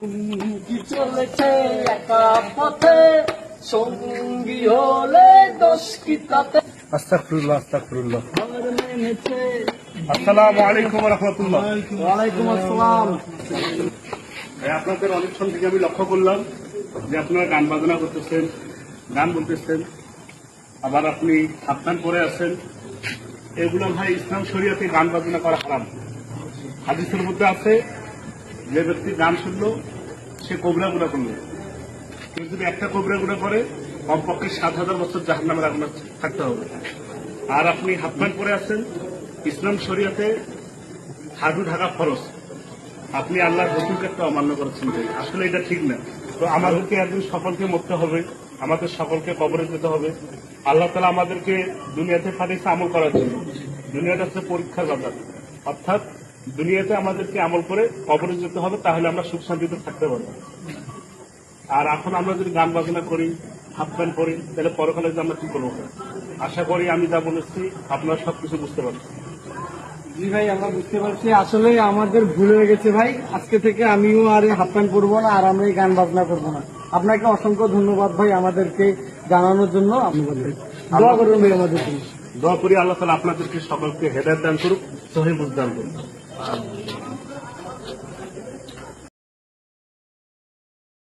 কি চলেছে একা পথে সঙ্গী হলে দোষ কি তাতে? আস্তাকফিরুল্লাহ আস্তাকফিরুল্লাহ হার মেনেছে। আসসালামু আলাইকুম রহমতুল্লাহ। ওয়ালাইকুম আসসালাম। আপনাদের অনেকক্ষণ থেকে আমি লক্ষ্য করলাম যে আপনারা গান বাজনা করতেছেন গান বলতেছেন আবার আপনি সাবধান পরে আছেন। এগুলো ভাই ইসলাম শরিয়াতে গান বাজনা করা হারাম। হাদিসের মধ্যে আছে যে ব্যক্তি গান শুনলো, সে কোবরা গুণা করল। কেউ যদি একটা কোবরা গুণা করে, কমপক্ষে সাত হাজার বছর জাহান নামের আগুন থাকতে হবে। আর আপনি হাফ প্যান্ট পরে আছেন, ইসলাম শরিয়াতে হাঁটু ঢাকা ফরজ। আপনি আল্লাহর রসুলকে একটা অমান্য করেছেন। আসলে এটা ঠিক না। তো আমাদেরকে একদিন সকলকে মরতে হবে, আমাদের সকলকে কবরে যেতে হবে। আল্লাহ তালা আমাদেরকে দুনিয়াতে পাঠিয়েছে আমল করার জন্য। দুনিয়াটা হচ্ছে পরীক্ষার বাজার। অর্থাৎ দুনিয়াতে আমাদেরকে আমল করে কবরে যেতে হবে তাহলে আমরা সুখ শান্তিতে থাকতে পারব। আর এখন আমরা যদি গান বাজনা করি হাফ প্যান্ট পরি তাহলে পরকালে যে আমরা কি করব? আশা করি আমি যা বলেছি আপনারা সবকিছু বুঝতে পারছেন জি ভাই আমরা বুঝতে পারছি। আসলে আমাদের ভুল হয়ে গেছে ভাই। আজকে থেকে আমিও আর হাফ প্যান্ট পরবো না আর আমরা এই গান বাজনা করব না। আপনাকে অসংখ্য ধন্যবাদ ভাই আমাদেরকে জানানোর জন্য। আপনাদের দোয়া করুন ভাই আমাদের জন্য। দোয়া করি আল্লাহ তালা আপনাদেরকে সকলকে হেদায়ত দান করুক সহি বুঝ দান করুক। 啊。